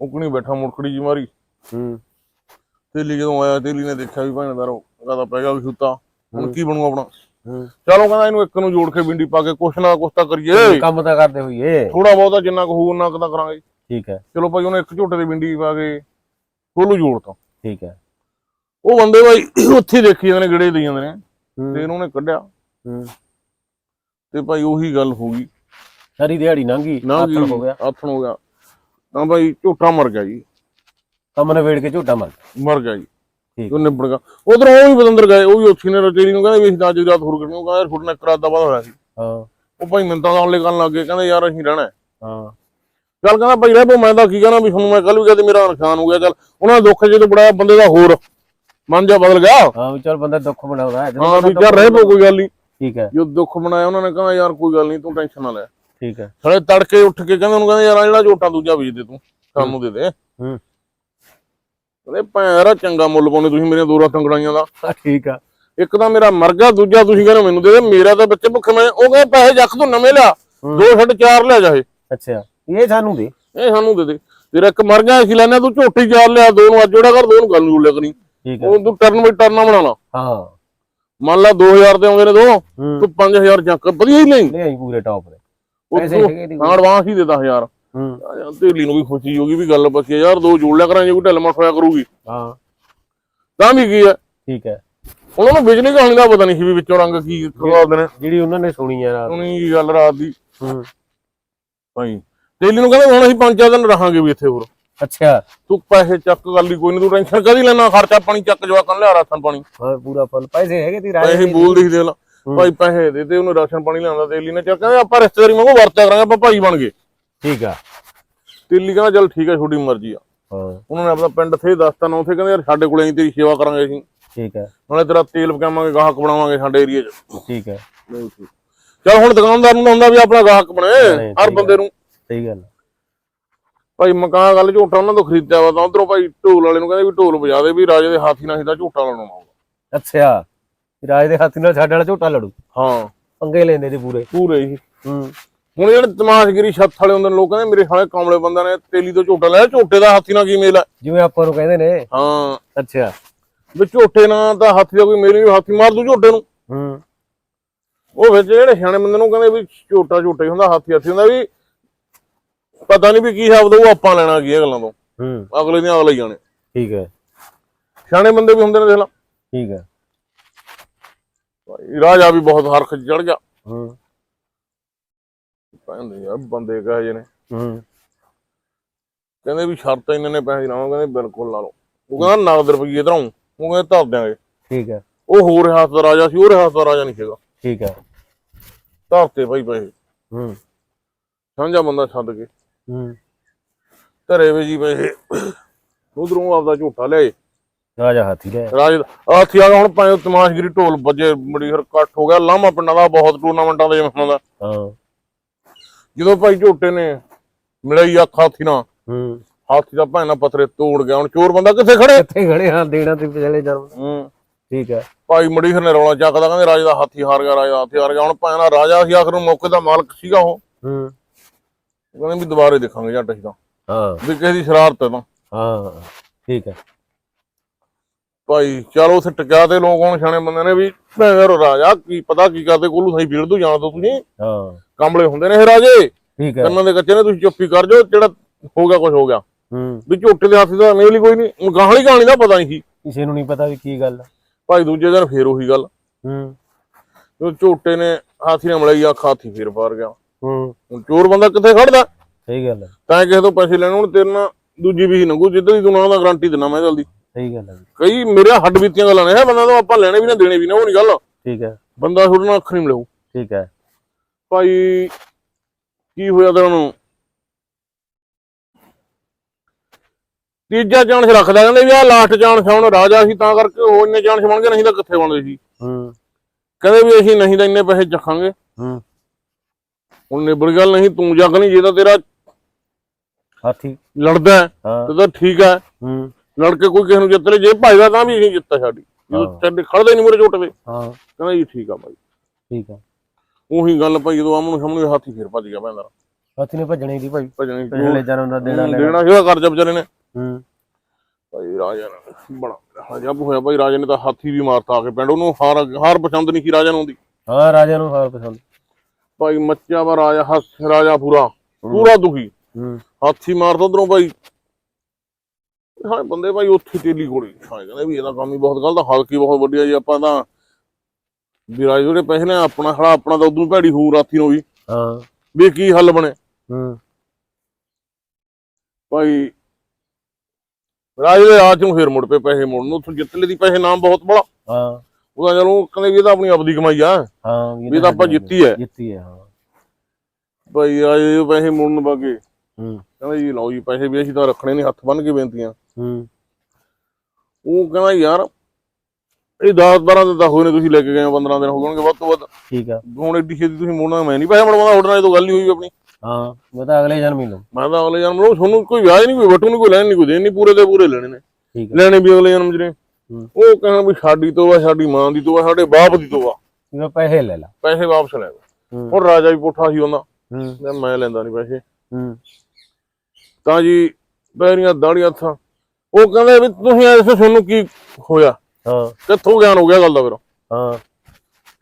ਉਹ ਕੁਣੀ ਬੈਠਾ ਮੁੜਕੜੀ ਜੀ ਮਾਰੀ। ਹੂੰ। ਤੇਲੀ ਜਦੋਂ ਆਇਆ ਤੇਲੀ ਨੇ ਦੇਖਿਆ ਵੀ ਭਾਣੇ ਦਾ ਰੋਗਾ ਪੈ ਗਿਆ ਵੀ ਸੁੱਤਾ। ਹੁਣ ਕੀ ਬਣੂ ਆਪਣਾ? ਚਲੋ ਕਹਿੰਦਾ ਇਹਨੂੰ ਇੱਕ ਨੂੰ ਜੋੜ ਕੇ ਬਿੰਡੀ ਪਾ ਕੇ ਕੁਛ ਨਾ ਕੁਛ ਤਾਂ ਕਰੀਏ। ਕੰਮ ਤਾਂ ਕਰਦੇ ਹੋਈਏ। ਥੋੜਾ ਬਹੁਤਾ ਜਿੰਨਾ ਕੁ ਹੋਊ ਉਹਨਾਂ ਕੁ ਤਾਂ ਕਰਾਂਗੇ। ਠੀਕ ਹੈ। ਚਲੋ ਭਾਈ ਉਹਨੇ ਇੱਕ ਝੋਟੇ ਦੀ ਬਿੰਡੀ ਪਾ ਕੇ ਕੋਲੂ ਜੋੜਤਾ ਠੀਕ ਹੈ। ਉਹ ਬੰਦੇ ਬਾਈ ਉੱਥੇ ਦੇਖੀ ਜਾਂਦੇ ਨੇ ਗੜੇ ਦੇ ਜਾਂਦੇ ਨੇ। ਤੇ ਉਹਨੇ ਕੱਢਿਆ। ਹੂੰ। ਤੇ ਭਾਈ ਉਹੀ ਗੱਲ ਹੋ ਗਈ। ਸਾਰੀ ਦਿਹਾੜੀ ਲੰਘੀ ਨਾ ਆਥਣ ਹੋ ਗਿਆ। ਆਥਣ ਹੋ ਗਿਆ। ਤਾਂ ਭਾਈ ਝੋਟਾ ਮਰ ਗਿਆ ਜੀ। ਕੰਮ ਨਵੇੜ ਕੇ ਝੋਟਾ ਮਰ ਗਿਆ। ਮਰ ਗਿਆ ਜੀ। ਠੀਕ। ਉਹ ਨਿਬੜ ਗਿਆ ਉਧਰ ਉਹ ਵੀ ਬਦੰਦਰ ਗਏ ਉਹ ਵੀ ਉੱਥੇ ਨੇ ਰਤੇਰੀ ਨੂੰ ਕਹਿੰਦੇ ਵੀ ਅਸੀਂ ਤਾਂ ਅੱਜ ਰਾਤ ਹੋਰ ਕੱਢਣੀ ਉਹ ਕਹਿੰਦਾ ਫੁੱਟ ਨੇ ਕਰਾਤ ਦਾ ਵਾਦਾ ਹੋਇਆ ਸੀ। ਹਾਂ। ਉਹ ਭਾਈ ਮਿੰਤਾਂ ਦਾ ਹੌਲੇ ਕਰਨ ਲੱਗ ਗਏ ਕਹਿੰਦੇ ਯਾਰ ਅਸੀਂ ਰਹਿਣਾ ਹੈ। ਚੱਲ ਕਹਿੰਦਾ ਭਾਈ ਰਹਿ ਪੋ ਮੈਂ ਤਾਂ ਕੀ ਕਹਿਣਾ ਵੀ ਤੁਹਾਨੂੰ ਮੈਂ ਕੱਲ ਵੀ ਕਿਹਾ ਤੇ ਮੇਰਾ ਨੁਕਸਾਨ ਹੋ ਗਿਆ ਚੱਲ। ਉਹਨਾਂ ਦੁੱਖ ਜਦੋਂ ਬੜਾ ਬੰਦੇ ਦਾ ਹੋਰ ਮਨ ਜਾ ਬਦਲ ਗਿਆ। ਹਾਂ ਵੀ ਚਲ ਬੰਦਾ ਦੁੱਖ ਬਣਾਉਂਦਾ ਹੈ। ਹਾਂ ਵੀ ਬੰਦਾ ਯਾਰ ਰਹਿ ਪੋ ਕੋਈ ਗੱਲ ਨਹੀਂ। ਠੀਕ ਹੈ। ਜੋ ਦੁੱਖ ਬਣਾਇਆ ਉਹਨਾਂ ਨੇ ਕਹਿੰਦਾ ਯਾਰ ਕੋਈ ਗੱਲ ਨਹੀਂ ਤੂੰ ਟੈਨਸ਼ਨ ਨਾ ਲੈ। ਠੀਕ ਹੈ। ਸਾਲੇ ਤੜਕੇ ਉੱਠ ਕੇ ਕਹਿੰਦੇ ਉਹਨੂੰ ਕਹਿੰਦੇ ਯਾਰ ਜਿਹੜਾ ਝੋਟਾ ਦੂਜਾ ਵੇਚ ਦੇ ਤੂੰ ਸਾਨੂੰ ਦੇ ਦੇ। ਹੂੰ। ਕਹਿੰਦੇ ਭੈਰਾ ਚੰਗਾ ਮੁੱਲ ਪਾਉਂਦੇ ਤੁਸੀਂ ਮੇਰੀਆਂ ਦੋ ਰਾਤਾਂ ਗੜਾਈਆਂ ਦਾ। ਹਾਂ, ਠੀਕ ਆ। ਇੱਕ ਤਾਂ ਮੇਰਾ ਮਰ ਗਿਆ ਦੂਜਾ ਤੁਸੀਂ ਕਹਿੰਦੇ ਮੈਨੂੰ ਦੇ ਦੇ ਮੇਰਾ ਤਾਂ ਬੱਚੇ ਭੁੱਖੇ ਮੈਂ ਉਹ ਕਹਿੰਦੇ ਪੈਸੇ ਜੱਖ ਤੋਂ ਨਵੇਂ ਲਿਆ। ਦੋ ਛੱਡ ਚਾਰ ਲਿਆ ਜਾਏ। ਅੱਛਾ ਇਹ ਸਾਨੂੰ ਦੇ। ਇਹ ਸਾਨੂੰ ਦੇ ਦੇ। ਤੇਰਾ ਇੱਕ ਮਰ ਗਿਆ ਅਸੀਂ ਲੈਣਾ ਤੂੰ ਝੋਟੀ ਚਾਰ ਲਿਆ ਦੋ ਨੂੰ ਅੱਜ ਜਿਹੜਾ ਕਰ ਦੋ ਨੂੰ ਗੱਲ ਨੂੰ ਜੁੜਿਆ ਕਰੀ। ਉਹ ਤੂੰ ਟਰਨ ਬਈ ਟਰਨਾ ਬਣਾਣਾ ਹਾਂ। ਮੰਨ ਲਾ 2000 ਦੇ ਆਉਂਦੇ ਨੇ ਦੋ ਤੂੰ 5000 ਚੱਕ ਵਧੀਆ ਹੀ ਨਹੀਂ ਨਹੀਂ ਪੂਰੇ ਟੌਪ ਦੇ। ਉਹ ਪੈਸੇ ਤੂੰ ਹੈਗੇ ਦੀ ਹਾਂ ਐਡਵਾਂਸ ਹੀ ਦੇ 10000 ਹੂੰ। ਤੇਲੀ ਨੂੰ ਵੀ ਖੁਸ਼ੀ ਹੋਗੀ ਵੀ ਗੱਲ ਬਸੀ ਯਾਰ ਦੋ ਜੋੜ ਲਿਆ ਕਰਾਂਗੇ ਕੋਈ ਢਿੱਲ ਮੱਠ ਹੋਇਆ ਕਰੂਗੀ। ਹਾਂ। ਤਾਂ ਵੀ ਕੀ ਹੈ ਠੀਕ ਹੈ। ਉਹਨਾਂ ਨੂੰ ਬਿਜਲੀ ਕਹਾਣੀ ਦਾ ਪਤਾ ਨਹੀਂ ਸੀ ਵੀ ਵਿੱਚੋਂ ਰੰਗ ਕੀ ਖਵਾਉਂਦੇ ਨੇ। ਜਿਹੜੀ ਉਹਨਾਂ ਨੇ ਸੁਣੀ ਆ ਰਾਤ ਉਹਨੀ ਕੀ ਗੱਲ ਰਾਤ ਦੀ। ਹੂੰ। ਭਾਈ ਤੇਲੀ ਨੂੰ ਕਹਿੰਦੇ ਹੁਣ ਅਸੀਂ ਪੰਜ ਚਾਰ ਦਿਨ ਰਹਾਂਗੇ ਵੀ ਇੱਥੇ ਹੋਰ। ਅੱਛਾ। ਤੂੰ ਪੈਸੇ ਚੱਕ ਗੱਲ ਹੀ ਕੋਈ ਨਹੀਂ ਤੂੰ ਟੈਨਸ਼ਨ ਕਦੀ ਲੈਣਾ ਖਰਚਾ ਪਾਣੀ ਚੱਕ ਜਵਾਕਾਂ ਲਿਆ ਰਾਸ਼ਨ ਪਾਣੀ। ਹਾਂ ਪੂਰਾ ਫੁੱਲ। ਪੈਸੇ ਹੈਗੇ ਤੀ ਦੇ ਲਾ। ਭਾਈ ਪੈਸੇ ਦੇ ਤੇ ਉਹਨੂੰ ਰਾਸ਼ਨ ਪਾਣੀ ਲਿਆਉਂਦਾ ਤੇਲੀ ਨੇ। ਚੱਲ ਕਹਿੰਦੇ ਆਪਾਂ ਰਿਸ਼ਤੇਦਾਰੀ ਵਾਂਗੂ ਵਰਤਿਆ ਕਰਾਂਗੇ ਆਪਾਂ ਭਾਈ ਬਣ ਗਏ। ਠੀਕ ਆ। ਤੇਲੀ ਕਹਿੰਦਾ ਚੱਲ ਠੀਕ ਹੈ ਤੁਹਾਡੀ ਮਰਜ਼ੀ ਆ। ਹਾਂ। ਉਹਨਾਂ ਨੇ ਆਪਣਾ ਪਿੰਡ ਥੇ ਦੱਸਤਾ ਨਾ ਉੱਥੇ ਕਹਿੰਦੇ ਯਾਰ ਸਾਡੇ ਕੋਲੇ ਅਸੀਂ ਤੇਰੀ ਸੇਵਾ ਕਰਾਂਗੇ ਅਸੀਂ। ਠੀਕ ਹੈ ਨਾਲੇ ਤੇਰਾ ਤੇਲ ਪਕਾਵਾਂਗੇ ਗਾਹਕ ਬਣਾਵਾਂਗੇ ਸਾਡੇ ਏਰੀਆ 'ਚ। ਠੀਕ ਹੈ ਚੱਲ ਹੁਣ ਦੁਕਾਨਦਾਰ ਨੂੰ ਹੁੰਦਾ ਵੀ ਆਪਣਾ ਗਾਹਕ ਬਣੇ ਨਹੀਂ, ਹਰ ਬੰਦੇ ਨੂੰ। ਸਹੀ ਗੱਲ ਆ। ਭਾਈ ਮਕਾਨ ਗੱਲ ਝੋਟਾ ਉਹਨਾਂ ਤੋਂ ਖਰੀਦਿਆ ਵਾ ਤਾਂ ਉਧਰੋਂ ਭਾਈ ਢੋਲ ਵਾਲੇ ਨੂੰ ਕਹਿੰਦੇ ਵੀ ਢੋਲ ਵਜਾ ਦੇ ਵੀ ਰਾਜੇ ਦੇ ਹਾਥੀ ਨਾਲ ਸਿੱਧਾ ਝੋਟਾ ਲਾਉਣਾ ਆਊਗਾ ਅੱਛਾ ਰਾਜ ਦੇ ਹੱਥ ਨਾਲ ਸਾਡੇ ਵਾਲਾ ਝੋਟਾ ਲੜੂ। ਹਾਂ। ਪੰਗੇ ਲੈਂਦੇ ਤੇ ਪੂਰੇ। ਪੂਰੇ ਹੀ। ਹੂੰ। ਹੁਣ ਜਿਹੜੇ ਤਮਾਸ਼ਗਿਰੀ ਛੱਤ ਵਾਲੇ ਹੁੰਦੇ ਨੇ ਲੋਕ ਕਹਿੰਦੇ ਮੇਰੇ ਸਾਲੇ ਕਾਮਲੇ ਬੰਦਿਆਂ ਨੇ ਤੇਲੀ ਤੋਂ ਝੋਟਾ ਲਿਆ ਝੋਟੇ ਦਾ ਹਾਥੀ ਨਾਲ ਕੀ ਮੇਲ ਹੈ? ਜਿਵੇਂ ਆਪਾਂ ਨੂੰ ਕਹਿੰਦੇ ਨੇ। ਹਾਂ। ਅੱਛਾ। ਵੀ ਝੋਟੇ ਨਾਲ ਤਾਂ ਹਾਥੀ ਦਾ ਕੋਈ ਮੇਲ ਨਹੀਂ ਹਾਥੀ ਮਾਰ ਦੂ ਝੋਟੇ ਨੂੰ। ਹੂੰ। ਉਹ ਵਿੱਚ ਜਿਹੜੇ ਸਿਆਣੇ ਬੰਦੇ ਨੂੰ ਕਹਿੰਦੇ ਵੀ ਝੋਟਾ ਝੋਟਾ ਹੀ ਹੁੰਦਾ ਹਾਥੀ ਹਾਥੀ ਹੁੰਦਾ ਵੀ ਪਤਾ ਨਹੀਂ ਵੀ ਕੀ ਸ਼ਬਦ ਉਹ ਆਪਾਂ ਲੈਣਾ ਕੀ ਇਹ ਗੱਲਾਂ ਤੋਂ। ਹੂੰ। ਅਗਲੇ ਦੀਆਂ ਅਗਲੇ ਜਾਣੇ ਠੀਕ ਹੈ। ਸਿਆਣੇ ਬੰਦੇ ਵੀ ਹੁੰਦੇ ਨੇ ਦੇਖ ਲਾ। ਠੀਕ ਹੈ। ਰਾਜਾ ਵੀ ਬਹੁਤ ਹਰਖ ਚੜ ਗਿਆ। ਹੂੰ। ਕਹਿੰਦੇ ਯਾਰ ਬੰਦੇ ਕਹੇ ਜੇ ਨੇ। ਹੂੰ। ਕਹਿੰਦੇ ਵੀ ਸ਼ਰਤ ਇੰਨੇ ਨੇ ਪੈਸੇ ਲਾਵਾਂ ਕਹਿੰਦੇ ਬਿਲਕੁਲ ਲਾ ਲਓ। ਉਹ ਕਹਿੰਦਾ ਨਗਦ ਰੁਪਈਏ ਧਰਾਉਂ ਉਹ ਕਹਿੰਦੇ ਧਰ ਦਿਆਂਗੇ। ਠੀਕ ਹੈ। ਉਹ ਹੋਰ ਰਿਆਸਤ ਦਾ ਰਾਜਾ ਸੀ ਉਹ ਰਿਆਸਤ ਦਾ ਰਾਜਾ ਨਹੀਂ ਸੀਗਾ। ਠੀਕ ਹੈ। ਧਰਤੇ ਭਾਈ ਪੈਸੇ। ਹੂੰ। ਸਾਂਝਾ ਬੰਦਾ ਛੱਡ ਕੇ? ਹੂੰ। ਧਰੇ ਵੇ ਜੀ ਪੈਸੇ। ਉਧਰੋਂ ਆਪਦਾ ਝੂਠਾ ਲਿਆਏ ਰਾਜਾ ਹਾਥੀ ਲੈ ਰਾਜ ਆਥੀ ਆ ਹੁਣ ਭਾਵੇਂ ਤਮਾਸ਼ਗਰੀ ਢੋਲ ਵੱਜੇ ਬੜੀ ਹਰ ਇਕੱਠ ਹੋ ਗਿਆ। ਲਾਮਾ ਪਿੰਡਾਂ ਦਾ ਬਹੁਤ ਟੂਰਨਾਮੈਂਟਾਂ ਦੇ ਜਿਵੇਂ ਦਾ ਹਾਂ। ਜਦੋਂ ਭਾਈ ਝੋਟੇ ਨੇ ਮਿਲਾਈ ਅੱਖ ਹਾਥੀ ਨਾਲ ਹੂੰ। ਹਾਥੀ ਦਾ ਭਾਣਾ ਪਥਰੇ ਤੋੜ ਗਿਆ ਹੁਣ ਚੋਰ ਬੰਦਾ ਕਿੱਥੇ ਖੜੇ? ਕਿੱਥੇ ਖੜੇ ਹਾਂ ਦੇਣਾ ਤੇ ਪਿਛਲੇ ਜਨਮ। ਹੂੰ। ਠੀਕ ਹੈ ਭਾਈ ਮੜੀਹਰ ਨੇ ਰੌਲਾ ਚੱਕਦਾ ਕਹਿੰਦੇ ਰਾਜੇ ਦਾ ਹਾਥੀ ਹਾਰ ਗਿਆ ਰਾਜਾ ਦਾ ਹਾਥੀ ਹਾਰ ਗਿਆ ਹੁਣ ਭਾਣਾ ਰਾਜਾ ਸੀ ਆਖਰ ਨੂੰ ਮੌਕੇ ਦਾ ਮਾਲਕ ਸੀਗਾ ਉਹ। ਹੂੰ। ਕਹਿੰਦੇ ਵੀ ਦੁਬਾਰੇ ਦੇਖਾਂਗੇ ਜੱਟ ਅਸੀਂ ਤਾਂ। ਹਾਂ। ਵੀ ਕਿਸੇ ਦੀ ਸ਼ਰਾਰਤ ਹੈ ਤਾਂ। ਹਾਂ ਠੀਕ ਹੈ ਭਾਈ ਚਲੋ ਉੱਥੇ ਟਕਿਆ ਤੇ ਲੋਕ ਹੁਣ ਸਿਆਣੇ ਬੰਦੇ ਨੇ ਵੀ ਯਾਰ ਰਾਜਾ ਕੀ ਪਤਾ ਕੀ ਕਰਦੇ ਕੋਲੂ ਸਹੀ ਫੀਲਡ ਤੋਂ ਜਾਣ ਦੋ ਤੁਸੀਂ। ਹਾਂ। ਕਾਮਲੇ ਹੁੰਦੇ ਨੇ ਇਹ ਰਾਜੇ। ਠੀਕ ਹੈ। ਕੰਨਾਂ ਦੇ ਕੱਚੇ ਨੇ ਤੁਸੀਂ ਚੁੱਪੀ ਕਰ ਜਾਓ ਜਿਹੜਾ ਹੋ ਗਿਆ ਕੁਝ ਹੋ ਗਿਆ। ਹੂੰ। ਵੀ ਝੋਟੇ ਦੇ ਹਾਥੀ ਦਾ ਮੇਲ ਹੀ ਕੋਈ ਨਹੀਂ ਗਾਹਲੀ ਕਹਾਣੀ ਦਾ ਪਤਾ ਨਹੀਂ ਸੀ। ਕਿਸੇ ਨੂੰ ਨਹੀਂ ਪਤਾ ਵੀ ਕੀ ਗੱਲ ਆ। ਭਾਈ ਦੂਜੇ ਦਿਨ ਫੇਰ ਉਹੀ ਗੱਲ। ਹੂੰ। ਉਹ ਝੋਟੇ ਨੇ ਹਾਥੀ ਨਾਲ ਮਲਾਈ ਅੱਖ ਹਾਥੀ ਫੇਰ ਪਾਰ ਗਿਆ। ਹੂੰ। ਹੁਣ ਚੋਰ ਬੰਦਾ ਕਿੱਥੇ ਖੜਦਾ? ਸਹੀ ਗੱਲ ਹੈ ਤਾਂ ਕਿਸੇ ਤੋਂ ਪੈਸੇ ਲੈਣ ਹੁਣ ਤੇਰੇ ਨਾਲ ਦੂਜੀ ਵੀ ਨੰਗੂ ਜਿੱਦਾਂ ਦੀ ਤੂੰ ਨਾ ਦਾ ਗਾਰੰਟੀ ਦਿਨਾ ਮੈਂ ਜਲਦੀ ਸਹੀ ਗੱਲ ਹੈ। ਕਈ ਮੇਰੇ ਹੱਡ ਬੀਤੀਆਂ ਗੱਲਾਂ ਨੇ। ਬੰਦਾ ਤਾਂ ਆਪਾਂ ਲੈਣੇ ਵੀ ਨਾ ਦੇਣੇ ਵੀ ਨਾ ਉਹ ਨਹੀਂ ਗੱਲ। ਠੀਕ ਹੈ। ਬੰਦਾ ਤੁਹਾਡੇ ਨਾਲ ਅੱਖ ਨਹੀਂ ਮਿਲਾਊ ਠੀਕ ਹੈ। ਭਾਈ ਕੀ ਹੋਇਆ ਤੇਰਾ ਨੂੰ ਤੀਜਾ ਚਾਂਸ ਰੱਖਦਾ ਕਹਿੰਦੇ ਵੀ ਆ ਲਾਸਟ ਚਾਂਸ ਹੁਣ ਰਾਜਾ ਸੀ ਤਾਂ ਕਰਕੇ ਉਹ ਇੰਨੇ ਚਾਂਸ ਬਣ ਗਏ ਨਹੀਂ ਤਾਂ ਕਿੱਥੇ ਬਣਦੇ ਸੀ। ਹੂੰ। ਕਹਿੰਦੇ ਵੀ ਅਸੀਂ ਨਹੀਂ ਤਾਂ ਇੰਨੇ ਪੈਸੇ ਚੱਕਾਂਗੇ। ਹੂੰ। ਹੁਣ ਨਿਬੜ ਗੱਲ ਨਹੀਂ ਤੂੰ ਜੱਗ ਨਹੀਂ ਜੇ ਤਾਂ ਤੇਰਾ ਹਾਥੀ। ਲੜਦਾ ਹੈ, ਹਾਂ। ਤੇ ਤਾਂ ਠੀਕ ਹੈ। ਹੂੰ। ਲੜ ਕੇ ਕੋਈ ਕਿਸੇ ਨੂੰ ਜਿੱਤ ਲੈ ਜੇ ਭਾਈਦਾ ਤਾਂ ਵੀ ਅਸੀਂ ਜਿੱਤਾ ਸਾਡੀ। ਜਦੋਂ। ਛੱਡ ਖੜਦੇ ਨਹੀਂ ਮੂਰੇ ਝੋਟਵੇ ਹਾਂ। ਕਹਿੰਦਾ ਜੀ ਠੀਕ ਆ ਭਾਈ। ਠੀਕ ਹੈ ਉਹੀ ਗੱਲ ਭਾਈ ਜਦੋਂ ਆਮਨੂੰ ਸਾਹਮਣੇ ਹਾਥੀ ਫੇਰ ਭੱਜ ਗਿਆ ਭੈਂਦਾ ਹਾਥੀ ਨੇ ਭੱਜਣੀ ਦੀ ਭਾਈ। ਭੱਜਣੀ ਪਿਛਲੇ ਜਨਮ ਦਾ ਦੇਣਾ ਲੈਣਾ। ਦੇਣਾ ਸੀਗਾ ਕਰਜ਼ਾ ਵਿਚਾਰੇ ਨੇ। ਹੂੰ। ਭਾਈ ਰਾਜਾ ਨੇ ਬੜਾ ਹਜਬ ਹੋਇਆ ਭਾਈ ਰਾਜੇ ਨੇ ਤਾਂ ਹਾਥੀ ਵੀ ਮਾਰਤਾ ਆ ਕੇ ਪਿੰਡ। ਉਹਨੂੰ ਹਾਰ ਹਾਰ ਪਸੰਦ ਨਹੀਂ ਸੀ ਰਾਜਾ ਨੂੰ ਦੀ ਹਾਂ ਰਾਜਾ ਨੂੰ ਹਾਰ ਪਸੰਦ। ਭਾਈ ਮੱਚਿਆ ਵਾ ਰਾਜਾ ਹੱਸ ਰਾਜਾ ਪੂਰਾ। ਪੂਰਾ ਦੁਖੀ। ਹੂੰ। ਹਾਥੀ ਮਾਰਦਾ ਉਧਰੋਂ ਭਾਈ। ਹਾਂ ਬੰਦੇ ਭਾਈ ਉੱਥੇ ਤੇਲੀ ਕੋਲੇ ਛਾਏ ਕਹਿੰਦੇ ਵੀ ਇਹਦਾ ਕੰਮ ਹੀ ਬਹੁਤ ਗਲਤ ਆ ਹਲਕੀ ਬਹੁਤ ਵੱਡੀ ਆ ਜੀ ਆਪਾਂ ਤਾਂ। ਵਿਰਾਜ ਜਿਹੜੇ ਪੈਸੇ ਨੇ ਆਪਣਾ ਖੜਾ ਆਪਣਾ ਤਾਂ ਉਦੋਂ ਭੈੜੀ ਹੋਊ ਰਾਤੀ ਨੂੰ ਵੀ। ਹਾਂ। ਵੀ ਕੀ ਹੱਲ ਬਣੇ। ਹੂੰ। ਭਾਈ ਰਾਜ ਦੇ ਰਾਜ ਨੂੰ ਫੇਰ ਮੁੜ ਪਏ ਪੈਸੇ ਮੁੜਨ ਉੱਥੋਂ ਜਿੱਤ ਲਈ ਦੀ ਪੈਸੇ ਨਾਮ ਬਹੁਤ ਬੜਾ। ਹਾਂ। ਉਹਦਾ ਚਲੋ ਕਹਿੰਦੇ ਵੀ ਇਹ ਤਾਂ ਆਪਣੀ ਆਪਦੀ ਕਮਾਈ ਆ। ਹਾਂ ਵੀ ਇਹ ਤਾਂ ਆਪਾਂ ਜਿੱਤੀ ਹੈ। ਜਿੱਤੀ ਹੈ ਹਾਂ। ਭਾਈ ਦੇ ਪੈਸੇ ਮੁੜਨ ਬਾਗੇ। ਹੂੰ। ਕਹਿੰਦਾ ਜੀ ਲਓ ਜੀ ਪੈਸੇ ਵੀ ਅਸੀਂ ਤਾਂ ਰੱਖਣੇ ਨਹੀਂ ਹੱਥ ਬੰਨ ਕੇ ਬੇਨਤੀਆਂ। ਹੂੰ। ਉਹ ਕਹਿੰਦਾ ਯਾਰ ਇਹ 10 12 ਦਿਨ ਤਾਂ ਹੋਏ ਨੇ ਤੁਸੀਂ ਲੈ ਕੇ ਗਏ ਹੋ 15 ਦਿਨ ਹੋ ਗਏ ਵੱਧ ਤੋਂ ਵੱਧ। ਠੀਕ ਆ। ਹੁਣ ਐਡੀ ਛੇਤੀ ਤੁਸੀਂ ਮੋੜਨਾ ਮੈਂ ਨਹੀਂ ਪੈਸੇ ਮੜਵਾਉਂਦਾ ਤੁਹਾਡੇ ਨਾਲ ਇਹ ਤਾਂ ਗੱਲ ਨਹੀਂ ਹੋਈ ਆਪਣੀ। ਹਾਂ ਮੈਂ ਤਾਂ ਅਗਲੇ ਜਨਮ ਹੀ ਲਊਂ। ਮੈਂ ਤਾਂ ਅਗਲੇ ਜਨਮ ਨੂੰ ਤੁਹਾਨੂੰ ਕੋਈ ਵਿਆਜ ਨਹੀਂ ਕੋਈ ਵਟੂ ਨਹੀਂ ਕੋਈ ਲੈਣ ਨਹੀਂ ਕੋਈ ਦੇਣ ਨਹੀਂ ਪੂਰੇ ਦੇ ਪੂਰੇ ਲੈਣੇ ਨੇ। ਠੀਕ ਆ। ਲੈਣੇ ਵੀ ਅਗਲੇ ਜਨਮ ਹੂੰ। ਉਹ ਕਹਿਣ ਵੀ ਸਾਡੀ ਤੋਬਾ ਸਾਡੀ ਮਾਂ ਦੀ ਤੋਬਾ ਸਾਡੇ ਬਾਪ ਦੀ ਤੋਬਾ। ਮੈਂ ਪੈਸੇ ਲੈ ਲਾ। ਪੈਸੇ ਵਾਪਸ ਲੈ। ਹੂੰ। ਹੁਣ ਰਾਜਾ ਵੀ ਪੁੱਠਾ ਸੀ ਉਹਨਾਂ ਹੂੰ। ਮੈਂ ਮੈਂ ਲੈਂਦਾ ਨਹੀਂ ਪੈਸੇ। ਹੂੰ। ਤਾਂ ਜੀ ਪੈਰੀਆਂ ਦਾੜੀਆਂ ਥਾਂ। ਉਹ ਕਹਿੰਦੇ ਵੀ ਤੁਸੀਂ ਐਸੇ ਤੁਹਾਨੂੰ ਕੀ ਹੋਇਆ? ਹਾਂ। ਕਿੱਥੋਂ ਗਿਆਨ ਹੋ ਗਿਆ ਗੱਲ ਦਾ ਫਿਰ? ਹਾਂ।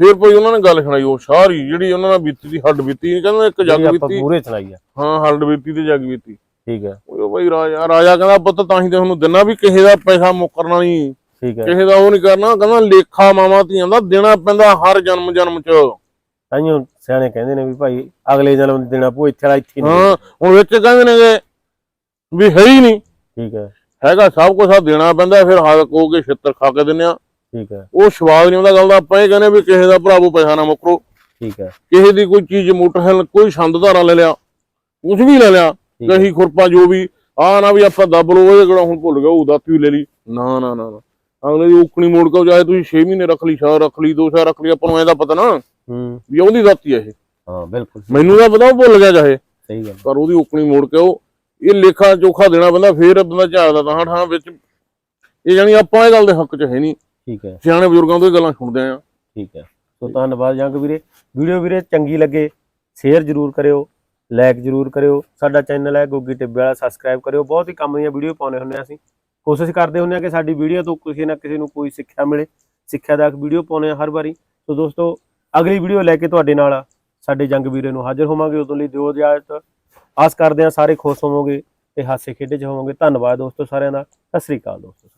ਫਿਰ ਕੋਈ ਉਹਨਾਂ ਨੇ ਗੱਲ ਸੁਣਾਈ ਉਹ ਸਾਰੀ ਜਿਹੜੀ ਉਹਨਾਂ ਨਾਲ ਬੀਤੀ ਦੀ ਹੱਡ ਬੀਤੀ ਕਹਿੰਦੇ ਇੱਕ ਜੱਗ ਆਪਾਂ ਬੀਤੀ। ਪੂਰੇ ਚਲਾਈ ਆ। ਹਾਂ ਹੱਡ ਬੀਤੀ ਤੇ ਜੱਗ ਬੀਤੀ। ਠੀਕ ਆ। ਉਹ ਬਈ ਰਾਜਾ ਰਾਜਾ ਕਹਿੰਦਾ ਪੁੱਤ ਤਾਂ ਹੀ ਤੇ ਤੁਹਾਨੂੰ ਦਿਨਾ ਵੀ ਕਿਸੇ ਦਾ ਪੈਸਾ ਮੁੱਕਰਨਾ ਨਹੀਂ ਠੀਕ ਹੈ ਕਿਸੇ ਦਾ ਉਹ ਨਹੀਂ ਕਰਨਾ। ਕਹਿੰਦਾ ਲੇਖਾ ਮਾਮਾ ਧੀਆਂ ਦਾ ਦੇਣਾ ਪੈਂਦਾ ਹਰ ਜਨਮ ਜਨਮ ਚ। ਤਾਈਓ ਸਿਆਣੇ ਕਹਿੰਦੇ ਨੇ ਵੀ ਭਾਈ ਅਗਲੇ ਜਨਮ ਦੇਣਾ ਪੂ ਇੱਥੇ ਇੱਥੇ ਨਹੀਂ ਹਾਂ ਹੁਣ ਵਿੱਚ ਕਹਿੰਦੇ ਨੇਗੇ ਵੀ ਹੈ ਹੀ ਨਹੀਂ। ਠੀਕ ਹੈ। ਹੈਗਾ ਸਭ ਕੁਝ ਆ ਦੇਣਾ ਪੈਂਦਾ ਫਿਰ ਹੱਕ ਹੋ ਕੇ ਛਿੱਤਰ ਖਾ ਕੇ ਦਿੰਨੇ ਆ। ਠੀਕ ਹੈ। ਉਹ ਸਵਾਦ ਨਹੀਂ ਆਉਂਦਾ ਗੱਲ ਦਾ ਆਪਾਂ ਇਹ ਕਹਿੰਦੇ ਵੀ ਕਿਸੇ ਦਾ ਭਰਾਵੋ ਪੈਸਾ ਨਾ ਮੁੱਕਰੋ। ਠੀਕ ਹੈ। ਕਿਸੇ ਦੀ ਕੋਈ ਚੀਜ਼ ਮੋਟਰਸਾਈਕਲ ਕੋਈ ਛੰਦ ਧਾਰਾ ਲੈ ਲਿਆ ਕੁਝ ਵੀ ਲੈ ਲਿਆ ਕਹੀ ਖੁਰਪਾ ਜੋ ਵੀ ਆ ਨਾ ਵੀ ਆਪਾਂ ਦੱਬ ਲੋ ਉਹਦੇ ਕੋਲ ਹੁਣ ਭੁੱਲ ਗਿਆ ਉਹ ਦਾਤੀ ਲੈ ਲਈ। ਨਾ ਨਾ ਨਾ। ਅਗਲੇ ਦੀ ਉਕਣੀ ਮੋੜ ਕੇ ਜਾਏ ਤੁਸੀਂ 6 ਮਹੀਨੇ ਰੱਖ ਲਈ ਸਾਲ ਰੱਖ ਲਈ ਦੋ ਸਾਲ ਰੱਖ ਲਈ ਆਪਾਂ ਨੂੰ ਐਦਾ ਪਤਾ ਨਾ ਹੂੰ। ਵੀ ਉਹਦੀ ਦਾਤੀ ਹੈ ਇਹ। ਹਾਂ ਬਿਲਕੁਲ। ਮੈਨੂੰ ਤਾਂ ਪਤਾ ਉਹ ਭੁੱਲ ਗਿਆ ਚਾਹੇ। ਸਹੀ ਗੱਲ। ਪਰ ਉਹਦੀ ਉਕਣੀ ਮੋੜ ਕੇ ਉਹ ਇਹ ਲੇਖਾ ਚੋਖਾ ਦੇਣਾ ਬੰਦਾ ਫੇਰ ਬੰਦਾ ਝਾੜਦਾ ਤਾਂ ਠਾਂ ਵਿੱਚ ਇਹ ਜਾਨੀ ਆਪਾਂ ਇਹ ਗੱਲ ਦੇ ਹੱਕ 'ਚ ਹੈ ਨਹੀਂ। ਠੀਕ ਹੈ। ਸਿਆਣੇ ਬਜ਼ੁਰਗਾਂ ਤੋਂ ਇਹ ਗੱਲਾਂ ਸੁਣਦੇ ਆ ਠੀਕ ਹੈ। ਸੋ ਧੰਨਵਾਦ ਜੰਗ ਵੀਰੇ। ਵੀਡੀਓ ਵੀਰੇ ਚੰਗੀ ਲੱਗੇ ਸ਼ੇਅਰ ਜ਼ਰੂਰ ਕਰਿਓ ਲਾਈਕ ਜ਼ਰੂਰ ਕਰਿਓ। ਸਾਡਾ ਚੈਨਲ ਹੈ ਗੋਗੀ ਟਿੱਬੇ ਵਾਲਾ ਸਬਸਕ੍ਰਾਈਬ ਕਰਿਓ। ਬਹੁਤ ਹੀ ਕੰਮ ਦੀਆਂ ਵੀਡੀਓ ਪਾਉਣੇ ਹੁੰਦੇ ਆ ਅਸੀਂ। ਕੋਸ਼ਿਸ਼ ਕਰਦੇ ਹੁੰਦੇ ਆ ਕਿ ਸਾਡੀ ਵੀਡੀਓ ਤੋਂ ਕਿਸੇ ਨਾ ਕਿਸੇ ਨੂੰ ਕੋਈ ਸਿੱਖਿਆ ਮਿਲੇ। ਸਿੱਖਿਆ ਦਾ ਵੀਡੀਓ ਪਾਉਣੇ ਆ ਹਰ ਵਾਰੀ। ਸੋ ਦੋਸਤੋ ਅਗਲੀ ਵੀਡੀਓ ਲੈ ਕੇ ਤੁਹਾਡੇ ਨਾਲ ਸਾਡੇ ਜੰਗ ਵੀਰੇ ਨੂੰ ਹਾਜ਼ਰ ਹੋਵਾਂਗੇ। ਉਦੋਂ ਲਈ ਦਿਓ ਇਜਾਜ਼ਤ। ਆਸ ਕਰਦੇ ਹਾਂ ਸਾਰੇ ਖੁਸ਼ ਹੋਵੋਗੇ ਤੇ ਹਾਸੇ ਖੇਡੇ ਚ ਹੋਵੋਗੇ। ਧੰਨਵਾਦ ਦੋਸਤੋ ਸਾਰਿਆਂ ਦਾ। ਸਤਿ ਸ੍ਰੀ ਅਕਾਲ ਦੋਸਤੋ।